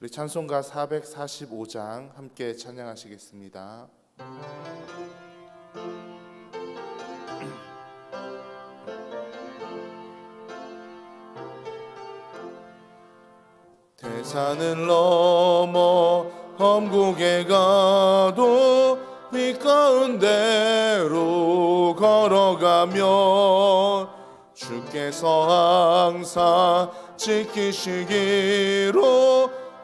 우리 찬송가 445장 함께 찬양하시겠습니다. 대산을 넘어 험곡에 가도 네 가운데로 걸어가면 주께서 항상 지키시기로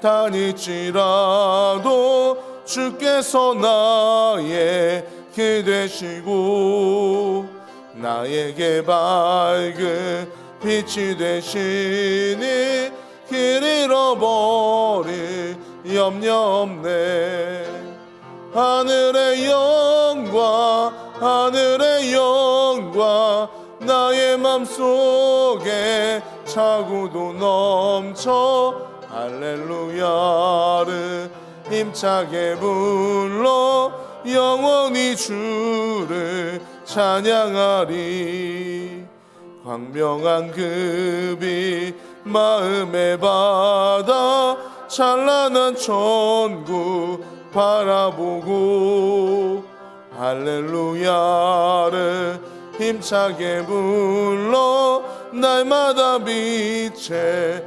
다닐지라도 주께서 나의 길 되시고 나에게 밝은 빛이 되시니 길 잃어버릴 염려 없네. 하늘의 영광 하늘의 영광 나의 맘속에 차고도 넘쳐 할렐루야를 힘차게 불러 영원히 주를 찬양하리. 광명한 그빛 마음에 받아 찬란한 천국 바라보고 할렐루야를 힘차게 불러 날마다 빛에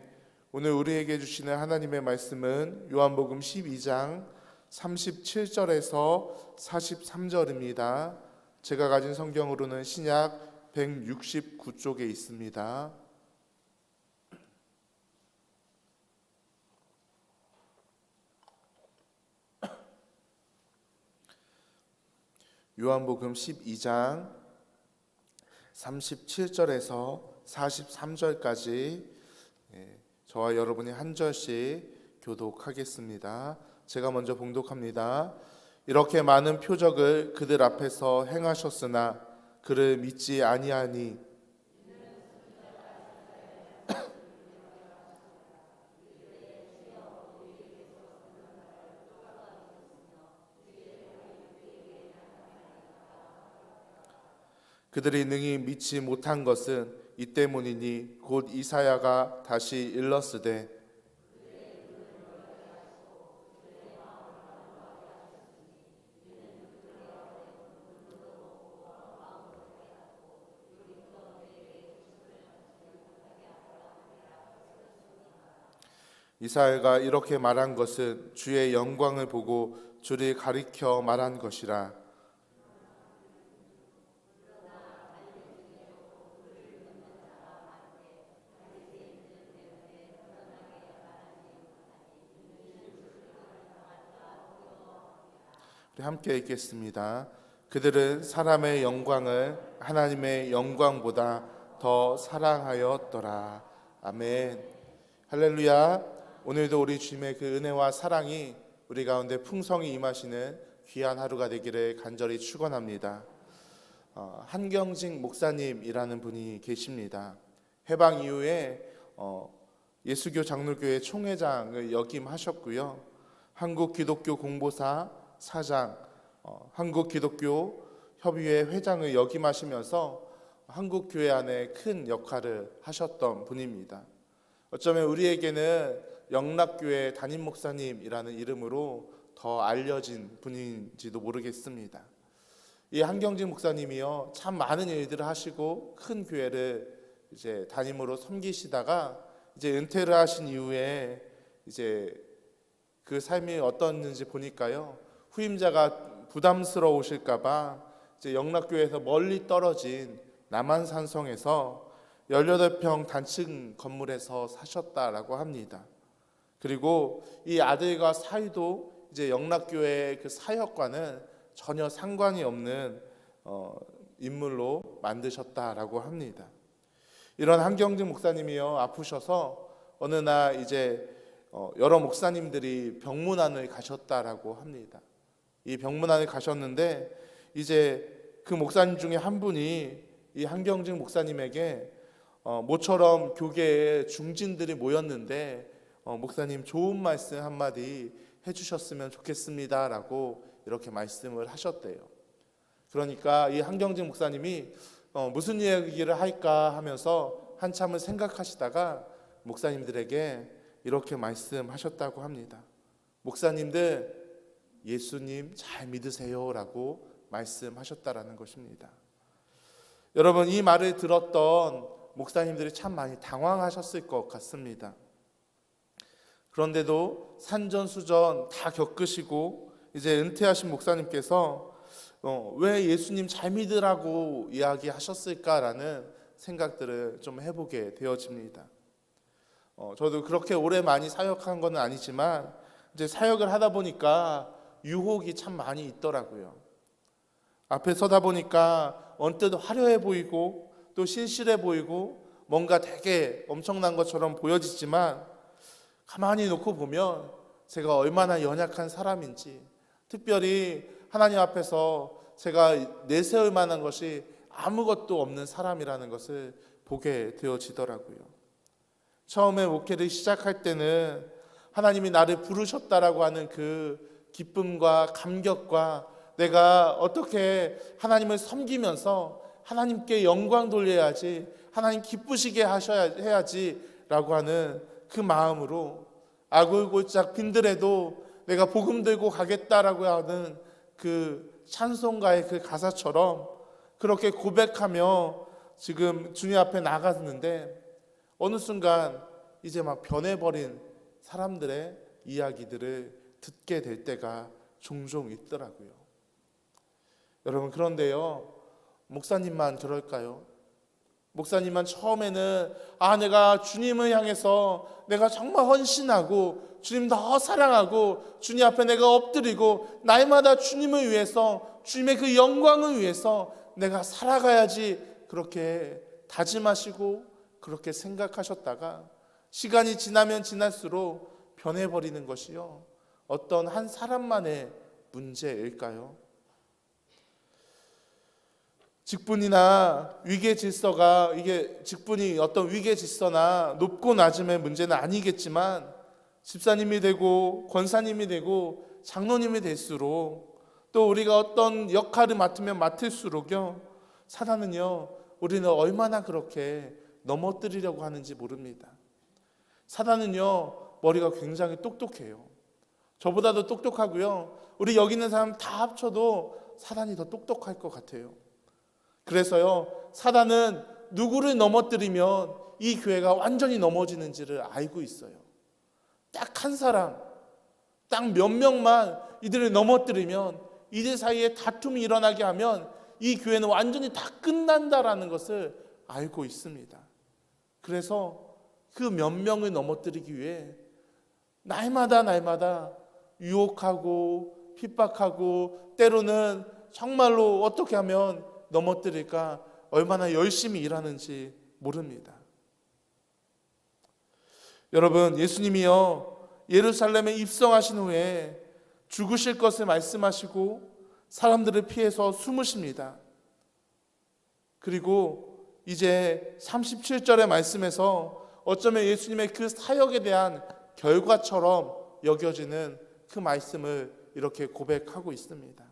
오늘 우리에게 주시는 하나님의 말씀은 요한복음 12장 37절에서 43절입니다. 제가 가진 성경으로는 신약 169쪽에 있습니다. 요한복음 12장 37절에서 43절까지 예, 저와 여러분이 한 절씩 교독하겠습니다. 제가 먼저 봉독합니다. 이렇게 많은 표적을 그들 앞에서 행하셨으나 그를 믿지 아니하니 그들이 능히 믿지 못한 것은 이 때문이니 곧 이사야가 다시 일렀으되 이사야가 이렇게 말한 것은 주의 영광을 보고 주를 가리켜 말한 것이라 함께 읽겠습니다. 그들은 사람의 영광을 하나님의 영광보다 더 사랑하였더라. 아멘. 할렐루야. 오늘도 우리 주님의 그 은혜와 사랑이 우리 가운데 풍성히 임하시는 귀한 하루가 되기를 간절히 축원합니다. 어, 한경직 목사님이라는 분이 계십니다. 해방 이후에 어, 예수교 장로교회 총회장을 역임하셨고요. 한국 기독교 공보사 사장, 어, 한국 기독교 협의회 회장을 역임하시면서 한국 교회 안에 큰 역할을 하셨던 분입니다. 어쩌면 우리에게는 영락교회 담임 목사님이라는 이름으로 더 알려진 분인지도 모르겠습니다. 이 한경진 목사님이요 참 많은 일들을 하시고 큰 교회를 이제 담임으로 섬기시다가 이제 은퇴를 하신 이후에 이제 그 삶이 어떻는지 보니까요 후임자가 부담스러우실까봐 이제 영락교회에서 멀리 떨어진 남한산성에서 18평 단층 건물에서 사셨다라고 합니다. 그리고 이 아들과 사이도 이제 영락교회 그 사역과는 전혀 상관이 없는 어, 인물로 만드셨다라고 합니다. 이런 한경진 목사님이요 아프셔서 어느 날 이제 어, 여러 목사님들이 병문안을 가셨다라고 합니다. 이 병문안을 가셨는데 이제 그 목사님 중에 한 분이 이 한경진 목사님에게 어, 모처럼 교계에 중진들이 모였는데 어, 목사님 좋은 말씀 한마디 해주셨으면 좋겠습니다라고 이렇게 말씀을 하셨대요. 그러니까 이 한경진 목사님이 어, 무슨 얘기를 할까 하면서 한참을 생각하시다가 목사님들에게 이렇게 말씀하셨다고 합니다. 목사님들 예수님 잘 믿으세요라고 말씀하셨다라는 것입니다. 여러분 이 말을 들었던 목사님들이 참 많이 당황하셨을 것 같습니다. 그런데도 산전수전 다 겪으시고 이제 은퇴하신 목사님께서 어, 왜 예수님 잘 믿으라고 이야기하셨을까라는 생각들을 좀 해보게 되어집니다. 어, 저도 그렇게 오래 많이 사역한 건 아니지만 이제 사역을 하다 보니까 유혹이 참 많이 있더라고요. 앞에 서다 보니까 언뜻 화려해 보이고 또 신실해 보이고 뭔가 되게 엄청난 것처럼 보여지지만 가만히 놓고 보면 제가 얼마나 연약한 사람인지 특별히 하나님 앞에서 제가 내세울 만한 것이 아무것도 없는 사람이라는 것을 보게 되어지더라고요. 처음에 목회를 시작할 때는 하나님이 나를 부르셨다라고 하는 그 기쁨과 감격과 내가 어떻게 하나님을 섬기면서 하나님께 영광 돌려야지 하나님 기쁘시게 하셔야 해야지라고 하는 그 마음으로 아골골짝 빈들에도 내가 복음 들고 가겠다라고 하는 그 찬송가의 그 가사처럼 그렇게 고백하며 지금 주님 앞에 나갔는데 어느 순간 이제 막 변해버린 사람들의 이야기들을 듣게 될 때가 종종 있더라고요. 여러분 그런데요 목사님만 그럴까요? 목사님만 처음에는 아 내가 주님을 향해서 내가 정말 헌신하고 주님 더 사랑하고 주님 앞에 내가 엎드리고 날마다 주님을 위해서 주님의 그 영광을 위해서 내가 살아가야지 그렇게 다짐하시고 그렇게 생각하셨다가 시간이 지나면 지날수록 변해버리는 것이요 어떤 한 사람만의 문제일까요? 직분이나 위계 질서가 이게 직분이 어떤 위계 질서나 높고 낮음의 문제는 아니겠지만 집사님이 되고 권사님이 되고 장로님이 될수록 또 우리가 어떤 역할을 맡으면 맡을수록요 사단은요 우리는 얼마나 그렇게 넘어뜨리려고 하는지 모릅니다. 사단은요 머리가 굉장히 똑똑해요. 저보다도 똑똑하고요. 우리 여기 있는 사람 다 합쳐도 사단이 더 똑똑할 것 같아요. 그래서요, 사단은 누구를 넘어뜨리면 이 교회가 완전히 넘어지는지를 알고 있어요. 딱 한 사람, 딱 몇 명만 이들을 넘어뜨리면 이들 사이에 다툼이 일어나게 하면 이 교회는 완전히 다 끝난다라는 것을 알고 있습니다. 그래서 그 몇 명을 넘어뜨리기 위해 날마다 날마다 유혹하고 핍박하고 때로는 정말로 어떻게 하면 넘어뜨릴까 얼마나 열심히 일하는지 모릅니다. 여러분, 예수님이요, 예루살렘에 입성하신 후에 죽으실 것을 말씀하시고 사람들을 피해서 숨으십니다. 그리고 이제 37절의 말씀에서 어쩌면 예수님의 그 사역에 대한 결과처럼 여겨지는 그 말씀을 이렇게 고백하고 있습니다.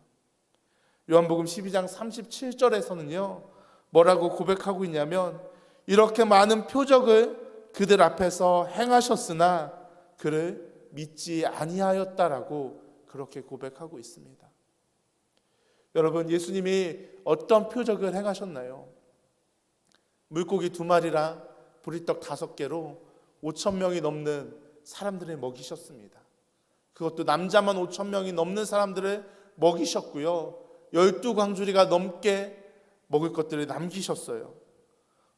요한복음 12장 37절에서는요, 뭐라고 고백하고 있냐면, 이렇게 많은 표적을 그들 앞에서 행하셨으나 그를 믿지 아니하였다라고 그렇게 고백하고 있습니다. 여러분, 예수님이 어떤 표적을 행하셨나요? 물고기 두 마리랑 보리떡 다섯 개로 5천 명이 넘는 사람들을 먹이셨습니다. 그것도 남자만 5천 명이 넘는 사람들을 먹이셨고요. 열두 광주리가 넘게 먹을 것들을 남기셨어요.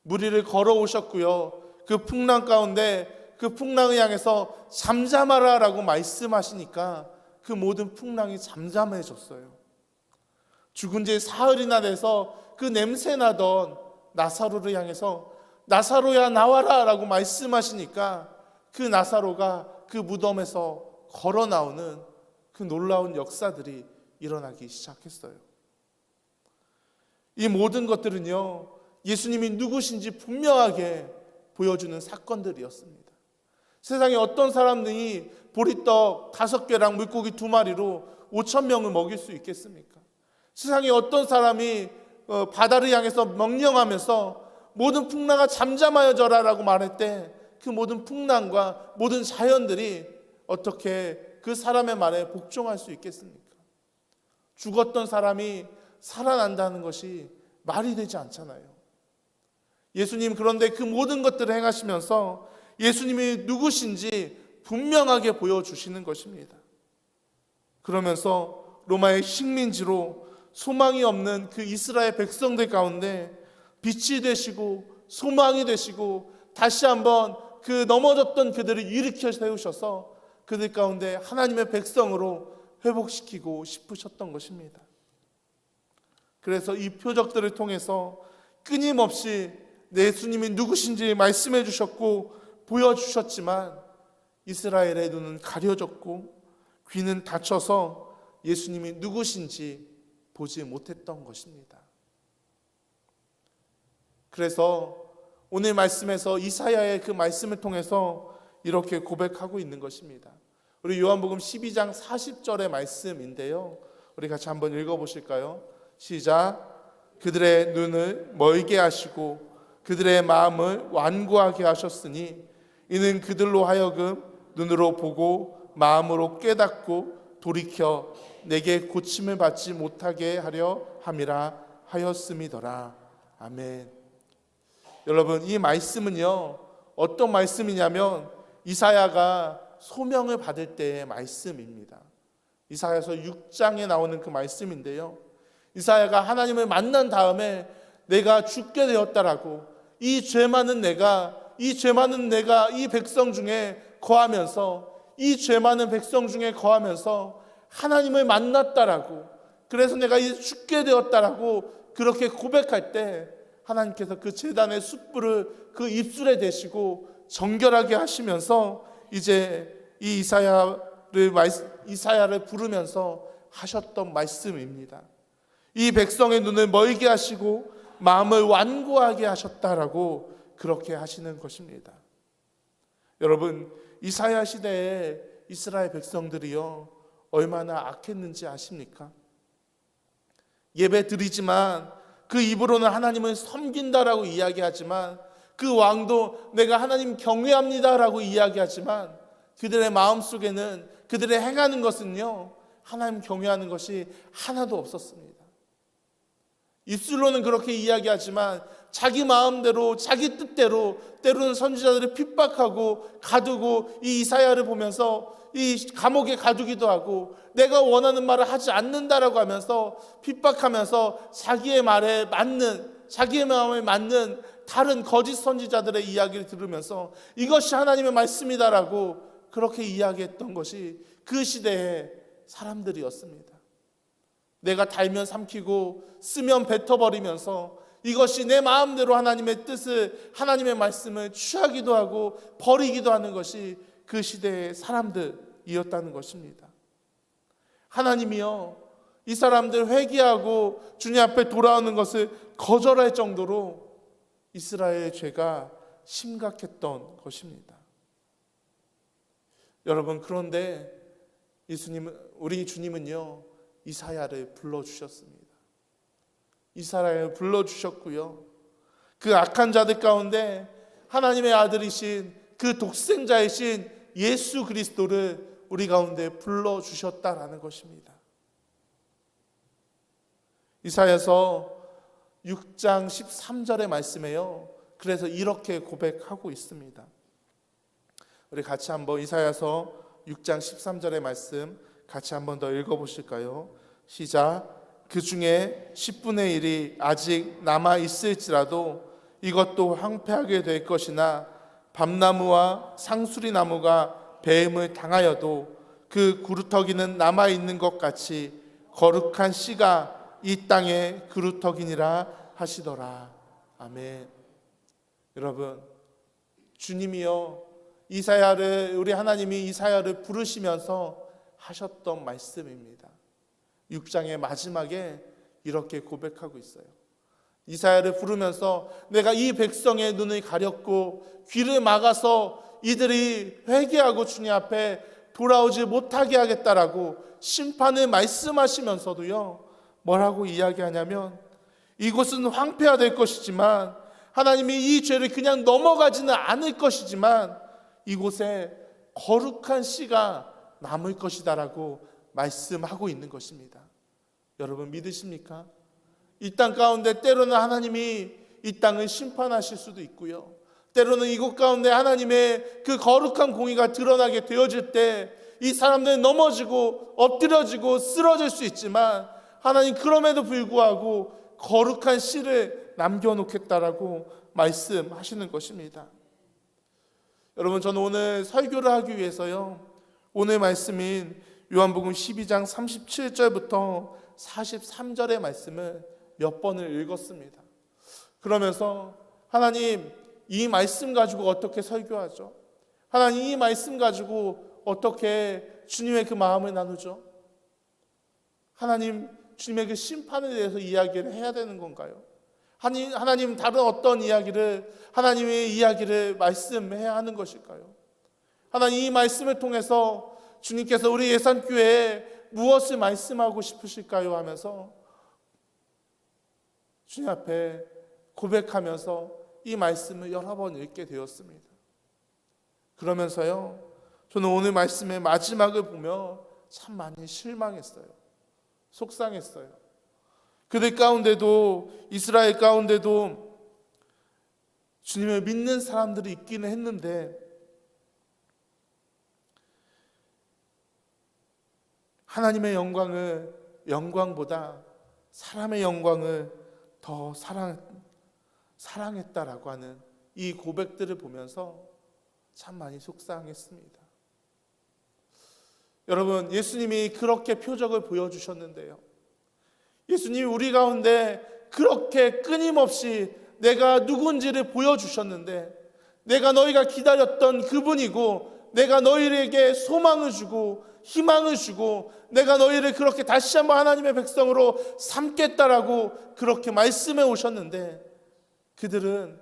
무리를 걸어오셨고요. 그 풍랑 가운데 그 풍랑을 향해서 잠잠하라 라고 말씀하시니까 그 모든 풍랑이 잠잠해졌어요. 죽은 지 사흘이나 돼서 그 냄새 나던 나사로를 향해서 나사로야 나와라 라고 말씀하시니까 그 나사로가 그 무덤에서 걸어 나오는 그 놀라운 역사들이 일어나기 시작했어요. 이 모든 것들은요, 예수님이 누구신지 분명하게 보여주는 사건들이었습니다. 세상에 어떤 사람들이 보리떡 다섯 개랑 물고기 두 마리로 5천 명을 먹일 수 있겠습니까? 세상에 어떤 사람이 어, 바다를 향해서 명령하면서 모든 풍랑아 잠잠하여 져라라고 말할 때 그 모든 풍랑과 모든 자연들이 어떻게 그 사람의 말에 복종할 수 있겠습니까? 죽었던 사람이 살아난다는 것이 말이 되지 않잖아요. 예수님 그런데 그 모든 것들을 행하시면서 예수님이 누구신지 분명하게 보여주시는 것입니다. 그러면서 로마의 식민지로 소망이 없는 그 이스라엘 백성들 가운데 빛이 되시고 소망이 되시고 다시 한번 그 넘어졌던 그들을 일으켜 세우셔서 그들 가운데 하나님의 백성으로 회복시키고 싶으셨던 것입니다. 그래서 이 표적들을 통해서 끊임없이 예수님이 누구신지 말씀해 주셨고 보여주셨지만 이스라엘의 눈은 가려졌고 귀는 닫혀서 예수님이 누구신지 보지 못했던 것입니다. 그래서 오늘 말씀에서 이사야의 그 말씀을 통해서 이렇게 고백하고 있는 것입니다. 우리 요한복음 12장 40절의 말씀인데요. 우리 같이 한번 읽어 보실까요? 시작. 그들의 눈을 멀게 하시고 그들의 마음을 완고하게 하셨으니 이는 그들로 하여금 눈으로 보고 마음으로 깨닫고 돌이켜 내게 고침을 받지 못하게 하려 함이라 하였음이더라. 아멘. 여러분 이 말씀은요 어떤 말씀이냐면 이사야가 소명을 받을 때의 말씀입니다. 이사야서 6장에 나오는 그 말씀인데요. 이사야가 하나님을 만난 다음에 내가 죽게 되었다라고 이 죄 많은 내가 이 죄 많은 내가 이 백성 중에 거하면서 이 죄 많은 백성 중에 거하면서 하나님을 만났다라고 그래서 내가 이 죽게 되었다라고 그렇게 고백할 때 하나님께서 그 재단의 숯불을 그 입술에 대시고 정결하게 하시면서 이제 이 이사야를 이사야를 부르면서 하셨던 말씀입니다. 이 백성의 눈을 멀게 하시고 마음을 완고하게 하셨다라고 그렇게 하시는 것입니다. 여러분 이사야 시대에 이스라엘 백성들이요 얼마나 악했는지 아십니까? 예배 드리지만 그 입으로는 하나님을 섬긴다라고 이야기하지만 그 왕도 내가 하나님 경외합니다라고 이야기하지만 그들의 마음 속에는 그들의 행하는 것은요 하나님 경외하는 것이 하나도 없었습니다. 입술로는 그렇게 이야기하지만 자기 마음대로 자기 뜻대로 때로는 선지자들을 핍박하고 가두고 이 이사야를 보면서 이 감옥에 가두기도 하고 내가 원하는 말을 하지 않는다라고 하면서 핍박하면서 자기의 말에 맞는 자기의 마음에 맞는 다른 거짓 선지자들의 이야기를 들으면서 이것이 하나님의 말씀이다라고 그렇게 이야기했던 것이 그 시대의 사람들이었습니다. 내가 달면 삼키고 쓰면 뱉어버리면서 이것이 내 마음대로 하나님의 뜻을 하나님의 말씀을 취하기도 하고 버리기도 하는 것이 그 시대의 사람들이었다는 것입니다. 하나님이요 이 사람들 회개하고 주님 앞에 돌아오는 것을 거절할 정도로 이스라엘의 죄가 심각했던 것입니다. 여러분 그런데 예수님 우리 주님은요 이사야를 불러 주셨습니다. 이스라엘을 불러 주셨고요. 그 악한 자들 가운데 하나님의 아들이신 그 독생자이신 예수 그리스도를 우리 가운데 불러 주셨다라는 것입니다. 이사야서 6장 13절의 말씀에요. 그래서 이렇게 고백하고 있습니다. 우리 같이 한번 이사야서 6장 13절의 말씀 같이 한번 더 읽어 보실까요? 시작. 그 중에 10분의 1이 아직 남아 있을지라도 이것도 황폐하게 될 것이나 밤나무와 상수리 나무가 배임을 당하여도 그 구루터기는 남아 있는 것 같이 거룩한 씨가 이 땅에 그루터기니라 하시더라. 아멘. 여러분, 주님이요 이사야를 우리 하나님이 이사야를 부르시면서 하셨던 말씀입니다. 6장의 마지막에 이렇게 고백하고 있어요. 이사야를 부르면서 내가 이 백성의 눈을 가렸고 귀를 막아서 이들이 회개하고 주님 앞에 돌아오지 못하게 하겠다라고 심판을 말씀하시면서도요. 뭐라고 이야기하냐면 이곳은 황폐화 될 것이지만 하나님이 이 죄를 그냥 넘어가지는 않을 것이지만 이곳에 거룩한 씨가 남을 것이다라고 말씀하고 있는 것입니다. 여러분 믿으십니까? 이 땅 가운데 때로는 하나님이 이 땅을 심판하실 수도 있고요. 때로는 이곳 가운데 하나님의 그 거룩한 공의가 드러나게 되어질 때 이 사람들은 넘어지고 엎드려지고 쓰러질 수 있지만 하나님 그럼에도 불구하고 거룩한 씨를 남겨놓겠다라고 말씀하시는 것입니다. 여러분 저는 오늘 설교를 하기 위해서요. 오늘 말씀인 요한복음 12장 37절부터 43절의 말씀을 몇 번을 읽었습니다. 그러면서 하나님 이 말씀 가지고 어떻게 설교하죠? 하나님 이 말씀 가지고 어떻게 주님의 그 마음을 나누죠? 하나님 주님의 그 심판에 대해서 이야기를 해야 되는 건가요? 하나님, 다른 어떤 이야기를 하나님의 이야기를 말씀해야 하는 것일까요? 하나님 이 말씀을 통해서 주님께서 우리 예산교회에 무엇을 말씀하고 싶으실까요? 하면서 주님 앞에 고백하면서 이 말씀을 여러 번 읽게 되었습니다. 그러면서요, 저는 오늘 말씀의 마지막을 보며 참 많이 실망했어요. 속상했어요. 그들 가운데도 이스라엘 가운데도 주님을 믿는 사람들이 있기는 했는데 하나님의 영광을 영광보다 사람의 영광을 더 사랑 사랑했다라고 하는 이 고백들을 보면서 참 많이 속상했습니다. 여러분, 예수님이 그렇게 표적을 보여주셨는데요. 예수님이 우리 가운데 그렇게 끊임없이 내가 누군지를 보여주셨는데, 내가 너희가 기다렸던 그분이고, 내가 너희에게 소망을 주고, 희망을 주고, 내가 너희를 그렇게 다시 한번 하나님의 백성으로 삼겠다라고 그렇게 말씀해 오셨는데, 그들은,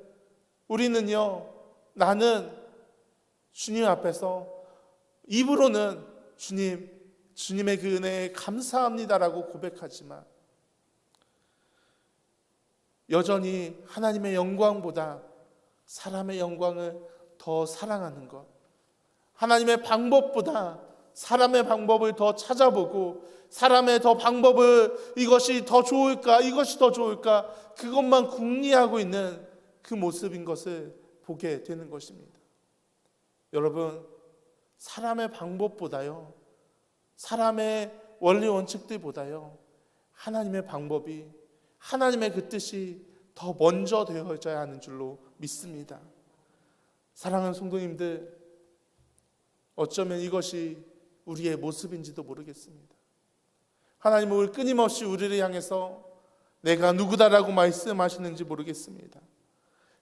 우리는요, 나는 주님 앞에서 입으로는 주님, 주님의 그 은혜에 감사합니다라고 고백하지만 여전히 하나님의 영광보다 사람의 영광을 더 사랑하는 것. 하나님의 방법보다 사람의 방법을 더 찾아보고 사람의 더 방법을 이것이 더 좋을까, 이것이 더 좋을까, 그것만 궁리하고 있는 그 모습인 것을 보게 되는 것입니다. 여러분, 사람의 방법보다요, 사람의 원리 원칙들보다요, 하나님의 방법이, 하나님의 그 뜻이 더 먼저 되어져야 하는 줄로 믿습니다. 사랑하는 성도님들, 어쩌면 이것이 우리의 모습인지도 모르겠습니다. 하나님은 우리 끊임없이 우리를 향해서 내가 누구다라고 말씀하시는지 모르겠습니다.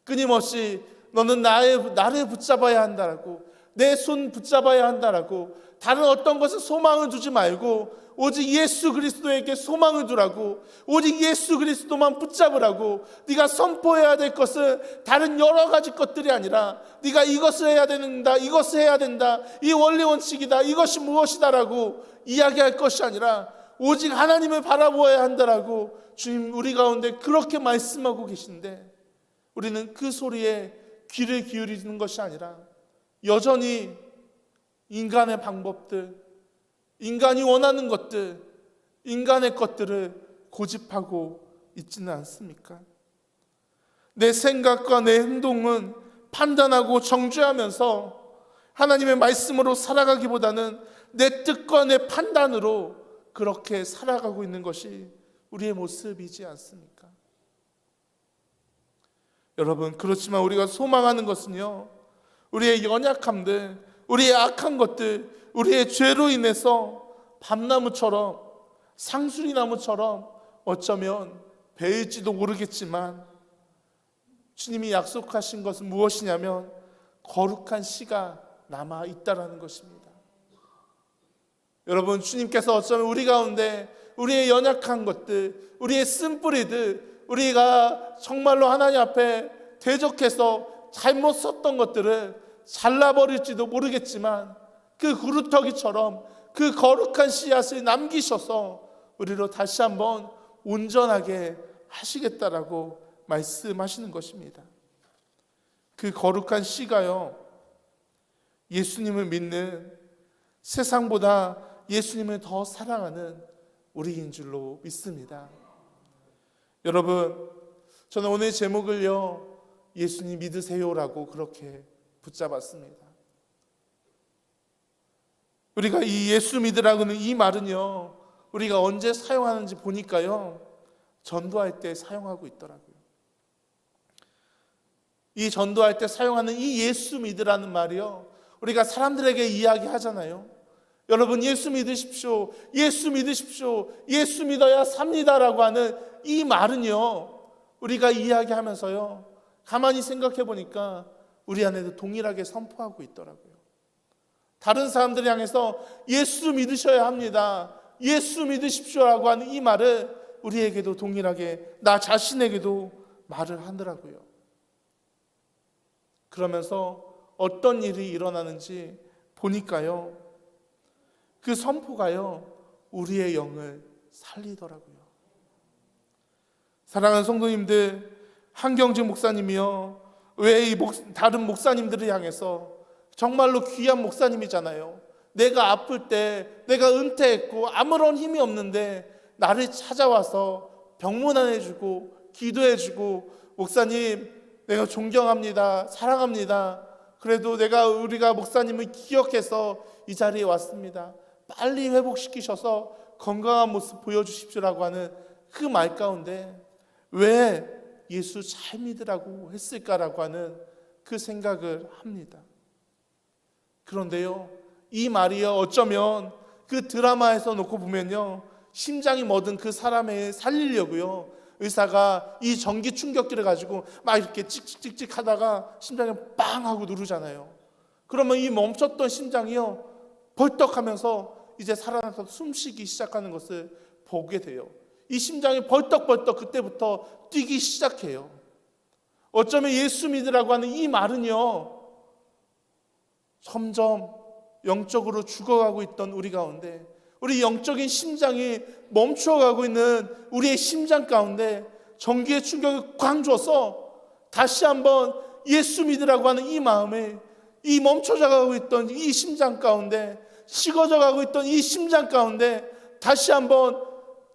끊임없이 너는 나의 나를 붙잡아야 한다라고 내 손 붙잡아야 한다라고. 다른 어떤 것에 소망을 두지 말고 오직 예수 그리스도에게 소망을 두라고 오직 예수 그리스도만 붙잡으라고 네가 선포해야 될 것은 다른 여러 가지 것들이 아니라 네가 이것을 해야 된다 이것을 해야 된다 이 원리 원칙이다 이것이 무엇이다라고 이야기할 것이 아니라 오직 하나님을 바라보아야 한다라고 주님 우리 가운데 그렇게 말씀하고 계신데 우리는 그 소리에 귀를 기울이는 것이 아니라 여전히 인간의 방법들, 인간이 원하는 것들, 인간의 것들을 고집하고 있지는 않습니까? 내 생각과 내 행동은 판단하고 정죄하면서 하나님의 말씀으로 살아가기보다는 내 뜻과 내 판단으로 그렇게 살아가고 있는 것이 우리의 모습이지 않습니까? 여러분, 그렇지만 우리가 소망하는 것은요, 우리의 연약함들, 우리의 악한 것들, 우리의 죄로 인해서 밤나무처럼 상수리 나무처럼 어쩌면 배일지도 모르겠지만 주님이 약속하신 것은 무엇이냐면 거룩한 씨가 남아 있다라는 것입니다. 여러분 주님께서 어쩌면 우리 가운데 우리의 연약한 것들, 우리의 쓴뿌리들, 우리가 정말로 하나님 앞에 대적해서 잘못 썼던 것들을 잘라버릴지도 모르겠지만 그 구루터기처럼 그 거룩한 씨앗을 남기셔서 우리로 다시 한번 온전하게 하시겠다라고 말씀하시는 것입니다. 그 거룩한 씨가요, 예수님을 믿는 세상보다 예수님을 더 사랑하는 우리인 줄로 믿습니다. 여러분, 저는 오늘 제목을요, 예수님 믿으세요라고 그렇게 붙잡았습니다. 우리가 이 예수 믿으라고는 이 말은요, 우리가 언제 사용하는지 보니까요, 전도할 때 사용하고 있더라고요. 이 전도할 때 사용하는 이 예수 믿으라는 말이요, 우리가 사람들에게 이야기하잖아요. 여러분 예수 믿으십시오. 예수 믿으십시오. 예수 믿어야 삽니다라고 하는 이 말은요. 우리가 이야기하면서요. 가만히 생각해 보니까 우리 안에도 동일하게 선포하고 있더라고요. 다른 사람들 향해서 예수 믿으셔야 합니다. 예수 믿으십시오라고 하는 이 말을 우리에게도 동일하게 나 자신에게도 말을 하더라고요. 그러면서 어떤 일이 일어나는지 보니까요. 그 선포가요. 우리의 영을 살리더라고요. 사랑하는 성도님들, 한경진 목사님이요. 왜 이 다른 목사님들을 향해서 정말로 귀한 목사님이잖아요. 내가 아플 때, 내가 은퇴했고 아무런 힘이 없는데 나를 찾아와서 병문안해 주고 기도해 주고 목사님 내가 존경합니다. 사랑합니다. 그래도 내가 우리가 목사님을 기억해서 이 자리에 왔습니다. 빨리 회복시키셔서 건강한 모습 보여주십시오라고 하는 그 말 가운데 왜 예수 잘 믿으라고 했을까라고 하는 그 생각을 합니다. 그런데요, 이 말이요, 어쩌면 그 드라마에서 놓고 보면요, 심장이 멎은 그 사람을 살리려고요, 의사가 이 전기 충격기를 가지고 막 이렇게 찍찍찍찍 하다가 심장에 빵 하고 누르잖아요. 그러면 이 멈췄던 심장이요, 벌떡 하면서 이제 살아나서 숨 쉬기 시작하는 것을 보게 돼요. 이 심장이 벌떡벌떡 그때부터 뛰기 시작해요. 어쩌면 예수 믿으라고 하는 이 말은요, 점점 영적으로 죽어가고 있던 우리 가운데, 우리 영적인 심장이 멈춰가고 있는 우리의 심장 가운데 전기의 충격을 꽝 줘서 다시 한번 예수 믿으라고 하는 이 마음에 이 멈춰져 가고 있던 이 심장 가운데 식어져 가고 있던 이 심장 가운데 다시 한번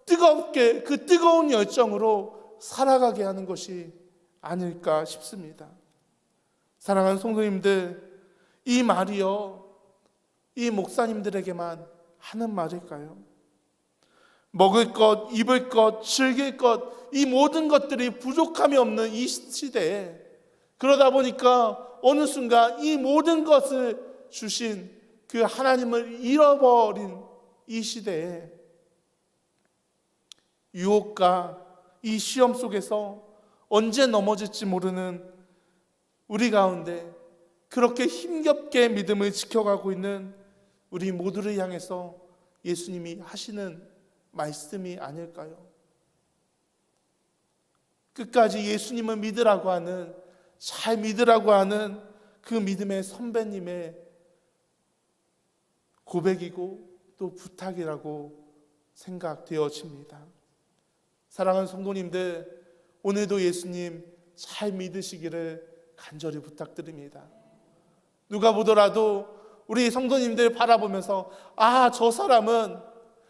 뜨겁게 그 뜨거운 열정으로 살아가게 하는 것이 아닐까 싶습니다. 사랑하는 성도님들, 이 말이요, 이 목사님들에게만 하는 말일까요? 먹을 것, 입을 것, 즐길 것, 이 모든 것들이 부족함이 없는 이 시대에 그러다 보니까 어느 순간 이 모든 것을 주신 그 하나님을 잃어버린 이 시대에 유혹과 이 시험 속에서 언제 넘어질지 모르는 우리 가운데 그렇게 힘겹게 믿음을 지켜가고 있는 우리 모두를 향해서 예수님이 하시는 말씀이 아닐까요? 끝까지 예수님을 믿으라고 하는 잘 믿으라고 하는 그 믿음의 선배님의 고백이고 또 부탁이라고 생각되어집니다. 사랑하는 성도님들, 오늘도 예수님 잘 믿으시기를 간절히 부탁드립니다. 누가 보더라도 우리 성도님들 바라보면서 아, 저 사람은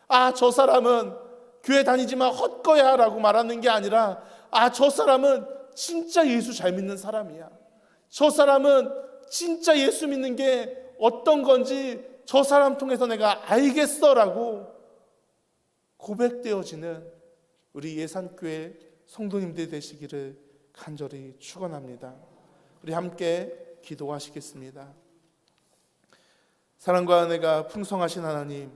아, 저 사람은 교회 다니지만 헛거야 라고 말하는 게 아니라 아, 저 사람은 진짜 예수 잘 믿는 사람이야. 저 사람은 진짜 예수 믿는 게 어떤 건지 저 사람 통해서 내가 알겠어라고 고백되어지는 우리 예산교회 성도님들 되시기를 간절히 축원합니다. 우리 함께 기도하시겠습니다. 사랑과 은혜가 풍성하신 하나님,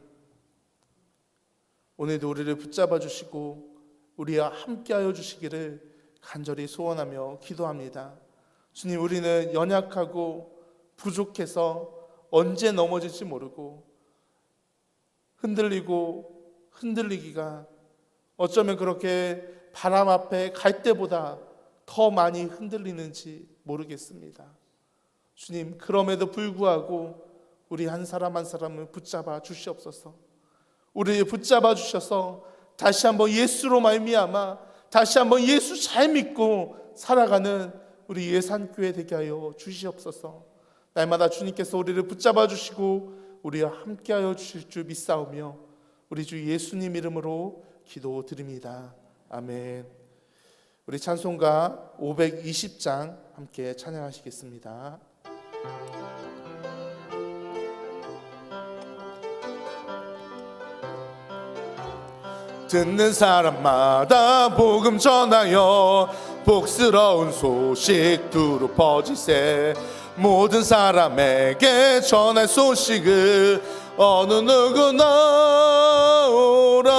오늘도 우리를 붙잡아 주시고 우리와 함께하여 주시기를 간절히 소원하며 기도합니다. 주님, 우리는 연약하고 부족해서 언제 넘어질지 모르고 흔들리고 흔들리기가 어쩌면 그렇게 바람 앞에 갈 때보다 더 많이 흔들리는지 모르겠습니다. 주님, 그럼에도 불구하고 우리 한 사람 한 사람을 붙잡아 주시옵소서. 우리를 붙잡아 주셔서 다시 한번 예수로 말미암아 다시 한번 예수 잘 믿고 살아가는 우리 예산교회 되게 하여 주시옵소서. 날마다 주님께서 우리를 붙잡아 주시고 우리와 함께하여 주실 줄 믿사오며 우리 주 예수님 이름으로 기도드립니다. 아멘. 우리 찬송가 520장 함께 찬양하시겠습니다. 듣는 사람마다 복음 전하여 복스러운 소식 두루 퍼지세 모든 사람에게 전할 소식을 어느 누구나 오라?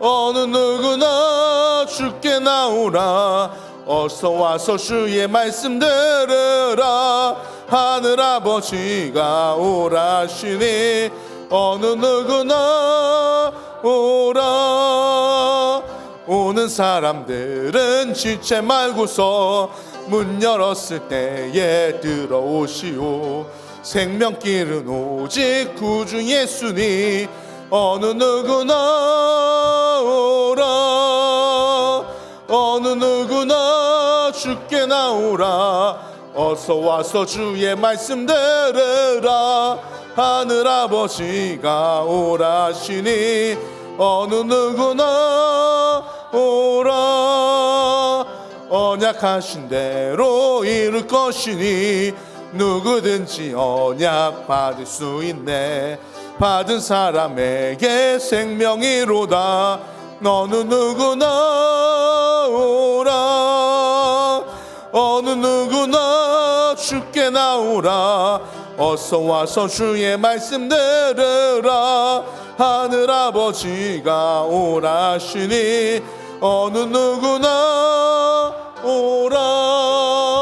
어느 누구나 주께 나오라. 어서 와서 주의 말씀 들으라. 하늘 아버지가 오라시니 어느 누구나 오라? 오는 사람들은 지체 말고서 문 열었을 때에 들어오시오 생명길은 오직 구주 예수니 어느 누구나 오라. 어느 누구나 주께 나오라. 어서 와서 주의 말씀 들으라. 하늘 아버지가 오라시니 어느 누구나 오라. 언약하신 대로 이룰 것이니 누구든지 언약 받을 수 있네. 받은 사람에게 생명이로다. 너는 누구나 오라. 어느 누구나 주께 나오라. 어서 와서 주의 말씀 들으라. 하늘 아버지가 오라시니 어느 누구나 오라